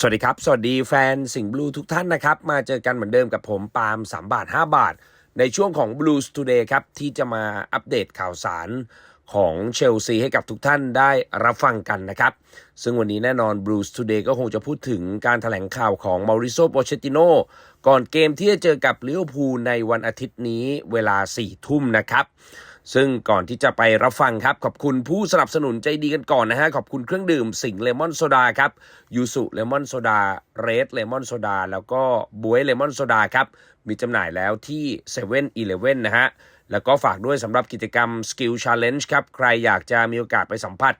สวัสดีครับ สวัสดีแฟนสิงห์บลูทุกท่านนะครับ มาเจอกันเหมือนเดิมกับผมปาล์ม3 บาท 5 บาท ในช่วงของ Blues Today ครับ ที่จะมาอัปเดตข่าวสารของเชลซีให้กับทุกท่านได้รับฟังกันนะครับ ซึ่งวันนี้แน่นอน Blues Today ก็คงจะพูดถึงการถแถลงข่าวของมาริโซโปเชติโนก่อนเกมที่จะเจอกับลิเวอร์พูลในวันอาทิตย์นี้เวลา4ทุ่มนะครับ ซึ่งก่อนที่จะไปรับฟังครับ ขอบคุณผู้สนับสนุนใจดีกันก่อนนะฮะ ขอบคุณเครื่องดื่มสิงเลมอนโซดาครับยูสุเลมอนโซดาเรดเลมอนโซดาแล้วก็บวยเลมอนโซดาครับมีจำหน่ายแล้วที่7 e เ e ่ e อนะฮะ แล้วก็ฝากด้วยสำหรับกิจกรรม Skill Challenge ครับ ใครอยากจะมีโอกาสไปสัมผัส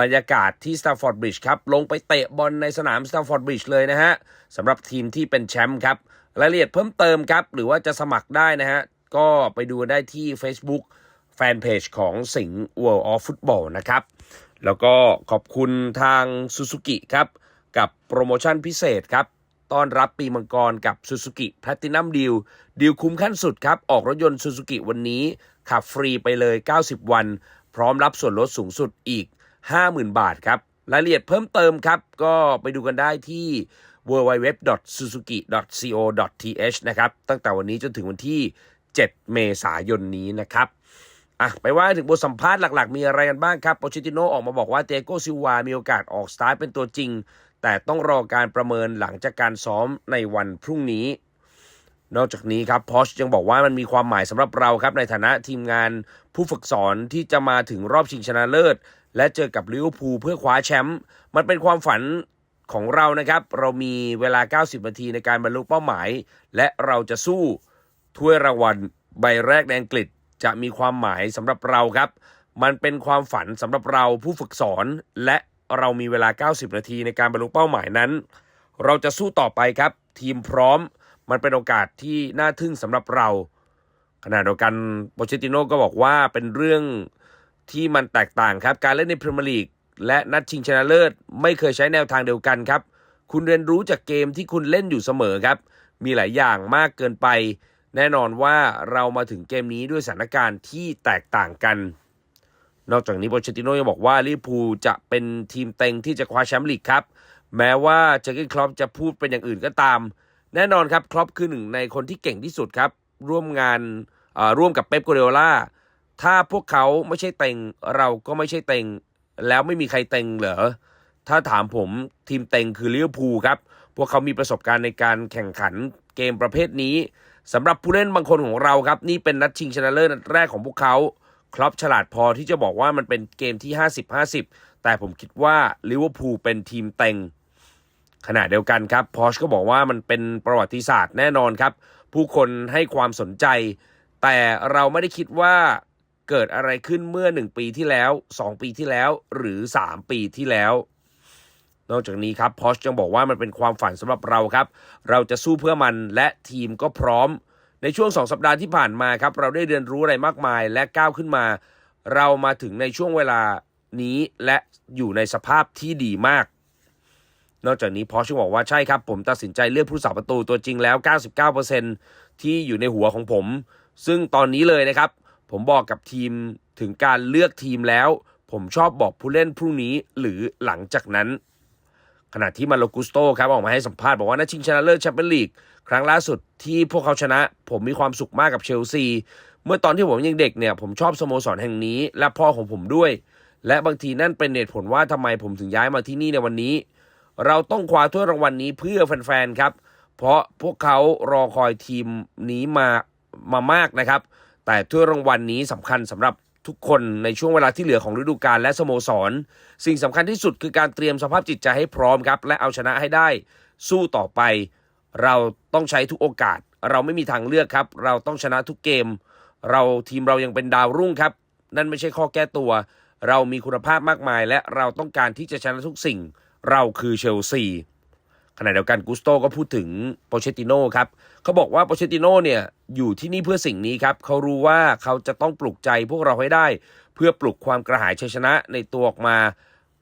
บรรยากาศที่ Stamford Bridge ครับ ลงไปเตะบอลในสนาม Stamford Bridge เลยนะฮะสำหรับทีมที่เป็นแชมป์ครับ รายละเอียดเพิ่มเติมครับ หรือว่าจะสมัครได้นะฮะ ก็ไปดูได้ที่ Facebook แฟนเพจของสิงห์ World of Football นะครับ แล้วก็ขอบคุณทาง Suzuki ครับ กับโปรโมชั่นพิเศษครับ ต้อนรับปีมังกรกับ Suzuki Platinum Deal ดีลคุ้มขั้นสุดครับ ออกรถยนต์ Suzuki วันนี้ ขับฟรีไปเลย 90 วัน พร้อมรับส่วนลดสูงสุดอีก 50,000 บาทครับ รายละเอียดเพิ่มเติมครับ ก็ไปดูกันได้ที่ www.suzuki.co.th นะครับ ตั้งแต่วันนี้จนถึงวันที่ 7 เมษายนนี้นะครับ อะไปว่าถึงบทสัมภาษณ์หลักๆ มีอะไรกันบ้างครับโปชิติโนออกมาบอกว่าเตโกซิวา มีโอกาสออกสตาร์ทเป็นตัวจริง แต่ต้องรอการประเมินหลังจากการซ้อมในวันพรุ่งนี้ นอกจากนี้ครับพอชยังบอกว่ามันมีความหมายสำหรับเราครับในฐานะทีมงานผู้ฝึกสอนที่จะมาถึงรอบชิงชนะเลิศ และเจอกับลิเวอร์พูลเพื่อคว้าแชมป์มันเป็นความฝันของเรานะครับ เรามีเวลา 90 นาทีในการบรรลุเป้าหมาย และเราจะสู้ถ้วยรางวัลใบแรกในอังกฤษ จะมีความหมายสำหรับเราครับ มันเป็นความฝันสำหรับเราผู้ฝึกสอน และเรามีเวลา 90 นาทีในการบรรลุเป้าหมายนั้น เราจะสู้ต่อไปครับ ทีมพร้อม มันเป็นโอกาสที่น่าทึ่งสำหรับเรา ขณะเดียวกันโปเชติโนก็บอกว่าเป็นเรื่องที่มันแตกต่างครับ การเล่นในพรีเมียร์ลีกและนัดชิงชนะเลิศ ไม่เคยใช้แนวทางเดียวกันครับ คุณเรียนรู้จากเกมที่คุณเล่นอยู่เสมอครับ มีหลายอย่างมากเกินไป แน่นอนว่าเรามาถึงเกมนี้ด้วยสถานการณ์ที่แตกต่างกัน นอกจากนี้โปเชติโนยังบอกว่าลิเวอร์พูลจะเป็นทีมเต็งที่จะคว้าแชมป์ลีกครับ แม้ว่าเจอร์เกนคลอปจะพูดเป็นอย่างอื่นก็ตาม แน่นอนครับคลอปคือหนึ่งในคนที่เก่งที่สุดครับร่วมงานร่วมกับเป๊ปกัวเดโอล่าถ้าพวกเขาไม่ใช่เต็งเราก็ไม่ใช่เต็งแล้วไม่มีใครเต็งเหรอถ้าถามผมทีมเต็งคือลิเวอร์พูลครับ พวกเขามีประสบการณ์ในการแข่งขันเกมประเภทนี้ สำหรับผู้เล่นบางคนของเราครับ นี่เป็นนัดชิงชนะเลิศนัดแรกของพวกเขา ครอปฉลาดพอที่จะบอกว่ามันเป็นเกมที่ 50-50 แต่ผมคิดว่าลิเวอร์พูลเป็นทีมเต็งขณะเดียวกันครับพอชก็บอกว่ามันเป็นประวัติศาสตร์แน่นอนครับ ผู้คนให้ความสนใจ แต่เราไม่ได้คิดว่าเกิดอะไรขึ้นเมื่อ 1 ปีที่แล้ว 2 ปีที่แล้ว หรือ 3 ปีที่แล้ว นอกจากนี้ครับพอชยังบอกว่ามันเป็นความฝันสำหรับเราครับ เราจะสู้เพื่อมันและทีมก็พร้อม ในช่วง 2 สัปดาห์ที่ผ่านมาครับ เราได้เรียนรู้อะไรมากมายและก้าวขึ้นมา เรามาถึงในช่วงเวลานี้และอยู่ในสภาพที่ดีมาก นอกจากนี้พอชยังบอกว่าใช่ครับ ผมตัดสินใจเลือกผู้สาประตูตัวจริงแล้ว 99%ที่อยู่ในหัวของผม ซึ่งตอนนี้เลยนะครับ ผมบอกกับทีมถึงการเลือกทีมแล้ว ผมชอบบอกผู้เล่นพรุ่งนี้หรือหลังจากนั้น ขณะที่มาโลกุสโตครับออกมาให้สัมภาษณ์บอกว่านัดชิงชนะเลิศแชมเปี้ยนลีกครั้งล่าสุดที่พวกเขาชนะ ผมมีความสุขมากกับเชลซี เมื่อตอนที่ผมยังเด็กเนี่ยผมชอบสโมสรแห่งนี้ และพ่อของผมด้วย และบางทีนั่นเป็นเหตุผลว่าทำไมผมถึงย้ายมาที่นี่ในวันนี้ เราต้องคว้าถ้วยรางวัลนี้เพื่อแฟนๆครับ เพราะพวกเขารอคอยทีมนี้มามามากนะครับ แต่ถ้วยรางวัลนี้สำคัญสำหรับ ทุกคนในช่วงเวลาที่เหลือของฤดูกาลและสโมสร สิ่งสำคัญที่สุดคือการเตรียมสภาพจิตใจให้พร้อมครับ และเอาชนะให้ได้ สู้ต่อไป เราต้องใช้ทุกโอกาส เราไม่มีทางเลือกครับ เราต้องชนะทุกเกม เราทีมเรายังเป็นดาวรุ่งครับ นั่นไม่ใช่ข้อแก้ตัว เรามีคุณภาพมากมาย และเราต้องการที่จะชนะทุกสิ่ง เราคือเชลซี ขณะเดียวกันกุสโตก็พูดถึงโปเชติโน่ครับเขาบอกว่าโปเชติโน่เนี่ยอยู่ที่นี่เพื่อสิ่งนี้ครับเขารู้ว่าเขาจะต้องปลุกใจพวกเราให้ได้ เพื่อปลุกความกระหายชัยชนะในตัวออกมา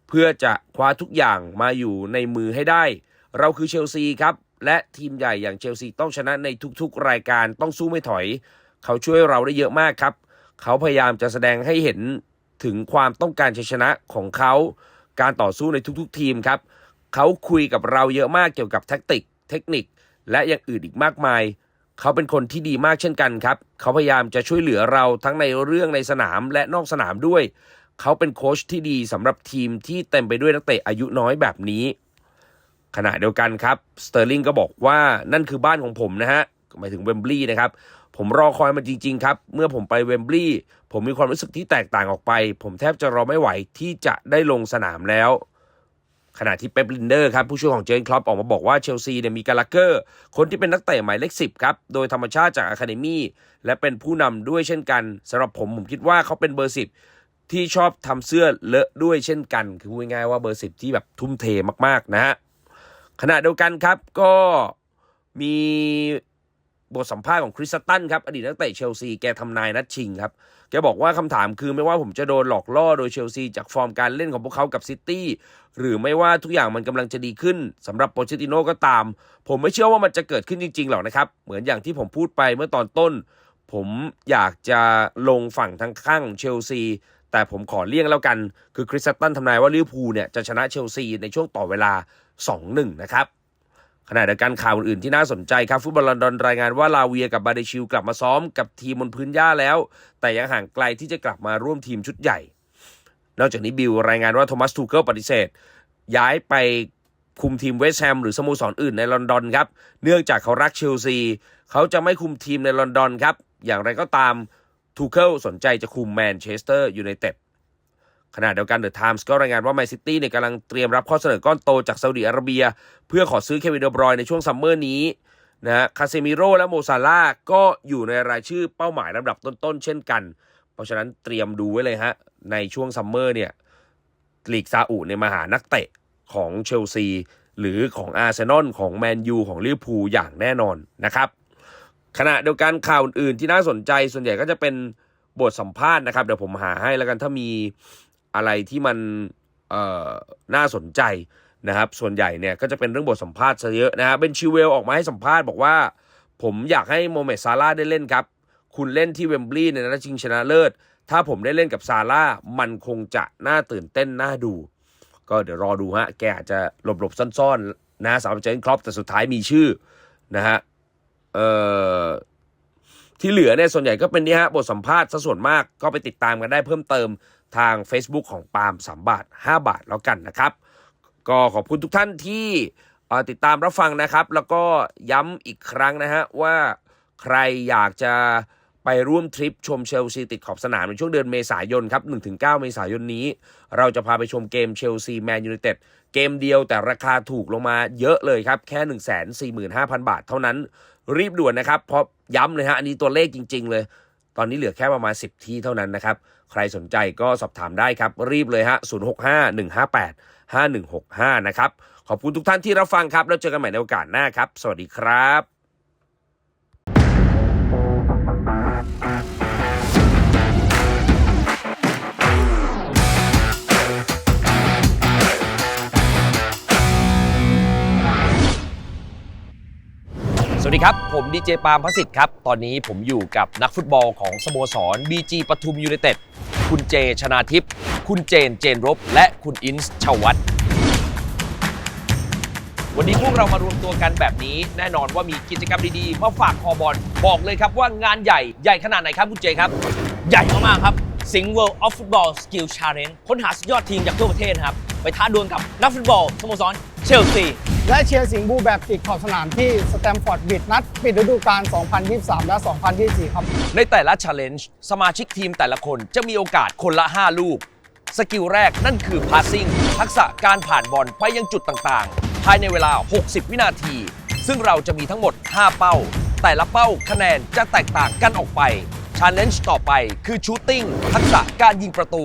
เพื่อจะคว้าทุกอย่างมาอยู่ในมือให้ได้ เราคือเชลซีครับและทีมใหญ่อย่างเชลซีต้องชนะในทุกๆ รายการต้องสู้ไม่ถอย เขาช่วยเราได้เยอะมากครับ เขาพยายามจะแสดงให้เห็นถึงความต้องการชัยชนะของเขา การต่อสู้ในทุกๆ ทีมครับ เขาคุยกับเราเยอะมากเกี่ยวกับแท็กติก เทคนิค และอย่างอื่นอีกมากมาย เขาเป็นคนที่ดีมากเช่นกันครับ เขาพยายามจะช่วยเหลือเราทั้งในเรื่องในสนามและนอกสนามด้วย เขาเป็นโค้ชที่ดีสำหรับทีมที่เต็มไปด้วยนักเตะอายุน้อยแบบนี้ ขณะเดียวกันครับสเตอร์ลิงก็บอกว่านั่นคือบ้านของผมนะฮะหมายถึงเวมบลีย์นะครับผมรอคอยมันจริง ๆ ครับ เมื่อผมไปเวมบลีย์ผมมีความรู้สึกที่แตกต่างออกไป ผมแทบจะรอไม่ไหวที่จะได้ลงสนามแล้ว ขณะที่เป๊ปลินเดอร์ครับผู้ช่วยของเจนคลอปออกมาบอกว่าเชลซีเนี่ยมีกาลาเกอร์ คนที่เป็นนักเตะหมายเลขสิบครับ โดยธรรมชาติจากอะคาเดมี่และเป็นผู้นำด้วยเช่นกันสำหรับผมผมคิดว่าเขาเป็นเบอร์สิบที่ชอบทำเสื้อเลอะด้วยเช่นกัน คือพูดง่ายๆว่าเบอร์สิบที่แบบทุ่มเทมากๆนะฮะขณะเดียวกันครับก็มี บทสัมภาษณ์ของคริสตันครับอดีตนักเตะเชลซีแกทำนายนัดชิงครับ แกบอกว่าคำถามคือไม่ว่าผมจะโดนหลอกล่อโดยเชลซีจากฟอร์มการเล่นของพวกเขากับซิตี้หรือไม่ว่าทุกอย่างมันกำลังจะดีขึ้นสำหรับโปเชติโน่ก็ตาม ผมไม่เชื่อว่ามันจะเกิดขึ้นจริงๆหรอกนะครับ เหมือนอย่างที่ผมพูดไปเมื่อตอนต้น ผมอยากจะลงฝั่งทางข้างเชลซีแต่ผมขอเลี่ยงแล้วกัน คือคริสตันทำนายว่าลิเวอร์พูลเนี่ยจะชนะเชลซีในช่วงต่อเวลา 2-1 นะครับ ขณะเดียวกันข่าวอื่นที่น่าสนใจครับฟุตบอลลอนดอนรายงานว่าลาเวียกับบาเดชิลกลับมาซ้อมกับทีมบนพื้นหญ้าแล้ว แต่ยังห่างไกลที่จะกลับมาร่วมทีมชุดใหญ่ นอกจากนี้บิลรายงานว่าโทมัสทูเกิลปฏิเสธ ย้ายไปคุมทีมเวสต์แฮมหรือสโมสรอื่นในลอนดอนครับ เนื่องจากเขารักเชลซี เขาจะไม่คุมทีมในลอนดอนครับ อย่างไรก็ตามทูเคิลสนใจจะคุมแมนเชสเตอร์ยูไนเต็ด ขณะเดียวกันเดอะไทมส์ก็รายงานว่าแมนซิตี้เนี่ยกำลังเตรียมรับข้อเสนอก้อนโตจากซาอุดิอาระเบีย เพื่อขอซื้อเควินเดอบรอยในช่วงซัมเมอร์นี้นะฮะคาเซมิโร่และโมซาร่าก็อยู่ในรายชื่อเป้าหมายลำดับต้นๆ เช่นกัน เพราะฉะนั้นเตรียมดูไว้เลยฮะ ในช่วงซัมเมอร์เนี่ยลีกซาอุเนี่ยมาหานักเตะของเชลซี หรือของอาร์เซนอลของแมนยูของลิเวอร์พูลอย่างแน่นอนนะครับขณะเดียวกันข่าวอื่นที่น่าสนใจส่วนใหญ่ก็จะเป็นบทสัมภาษณ์นะครับ เดี๋ยวผมหาให้แล้วกันถ้ามี อะไรที่มันน่าสนใจนะครับ ส่วนใหญ่เนี่ยก็จะเป็นเรื่องบทสัมภาษณ์ซะเยอะนะฮะเบนชิเวลออกมาให้สัมภาษณ์บอกว่า ผมอยากให้โมเมดซาร่าได้เล่นครับ คุณเล่นที่เวมบลีย์ในนัดชิงชนะเลิศ ถ้าผมได้เล่นกับซาร่ามันคงจะน่าตื่นเต้นน่าดู ก็เดี๋ยวรอดูฮะ แกอาจจะหลบๆซ่อนๆนะสำหรับเจนครอปแต่สุดท้ายมีชื่อนะฮะเอ่อ ที่เหลือเนี่ยส่วนใหญ่ก็เป็นนี่ฮะบทสัมภาษณ์ซะส่วนมากก็ไปติดตามกันได้เพิ่มเติมทาง Facebook ของปาล์ม3บาท 5 บาทแล้วกันนะครับ ก็ขอบคุณทุกท่านที่ติดตามรับฟังนะครับ แล้วก็ย้ำอีกครั้งนะฮะว่าใครอยากจะไปร่วมทริปชมเชลซีติดขอบสนามในช่วงเดือนเมษายนครับ 1-9 เมษายนนี้ เราจะพาไปชมเกมเชลซีแมนยูไนเต็ดเกมเดียวแต่ราคาถูกลงมาเยอะเลยครับ แค่ 145,000 บาทเท่านั้น รีบด่วนนะครับเพราะย้ำเลยฮะอันนี้ตัวเลขจริง ๆ เลย ตอนนี้เหลือแค่ประมาณ 10 ที่เท่านั้นนะครับ ใครสนใจก็สอบถามได้ครับ รีบเลยฮะ065 158 5165 นะครับ ขอบคุณทุกท่านที่รับฟังครับ แล้วเจอกันใหม่ในโอกาสหน้าครับ สวัสดีครับ สวัสดีครับ ผมดีเจปาล์มพสิทธิ์ครับ ตอนนี้ผมอยู่กับนักฟุตบอลของสโมสร BG ปทุมยูไนเต็ด คุณเจชนาทิพย์คุณเจนเจนรบ และคุณอินส์ชวัตวันนี้พวกเรามารวมตัวกันแบบนี้ แน่นอนว่ามีกิจกรรมดีๆมาฝากคอบอลบอกเลยครับว่างานใหญ่ใหญ่ขนาดไหนครับคุณเจครับ ใหญ่มากๆครับสิงห์ World of Football Skill Challenge ค้นหาสุดยอดทีมจากทั่วประเทศนะครับ ไปท้าดวลกับนักฟุตบอลสโมสรเชลซี และเชียร์สิงห์บูแบบติดขอบสนามที่สแตมฟอร์ดบิดนัดปิดฤดูกาล 2023 และ 2024 ครับ ในแต่ละ Challenge สมาชิกทีมแต่ละคนจะมีโอกาสคนละ 5 ลูก สกิลแรกนั่นคือ passing ทักษะการผ่านบอลไปยังจุดต่างๆ ภายในเวลา 60 วินาที ซึ่งเราจะมีทั้งหมด 5 เป้า แต่ละเป้าคะแนนจะแตกต่างกันออกไป Challenge ต่อไปคือ Shooting ทักษะการยิงประตู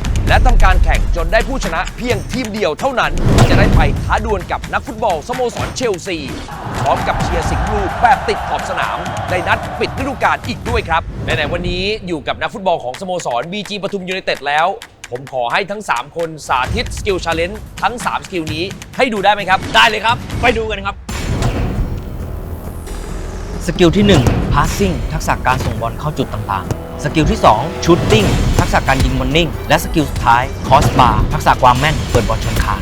แและทำการแข่งจนได้ผู้ชนะเพียงทีมเดียวเท่านั้นจะได้ไปท้าดวลกับนักฟุตบอลสโมสรเชลซี พร้อมกับเชียร์สิงห์ลูแบบติดขอบสนาม ในนัดปิดฤดูกาลอีกด้วยครับในไหนวันนี้อยู่กับนักฟุตบอลของสโมสร BG ปทุมยูไนเต็ดแล้ว ผมขอให้ทั้ง 3 คนสาธิตสกิลชาเลนจ์ทั้ง 3 สกิลนี้ให้ดูได้ไหมครับ ได้เลยครับ ไปดูกันครับ สกิลที่ 1 passing ทักษะการส่งบอลเข้าจุดต่างๆ สกิลที่ 2 shooting ทักษะการยิงบอลนิ่ง และสกิลสุดท้าย cross bar ทักษะความแม่นเปิดบอลชนคาน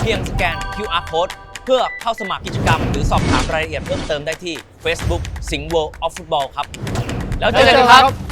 เพียงสแกน QR code เพื่อเข้าสมัครกิจกรรม หรือสอบถามรายละเอียดเพิ่มเติมได้ที่ Facebook Sing World of Football ครับ แล้วเจอกันครับ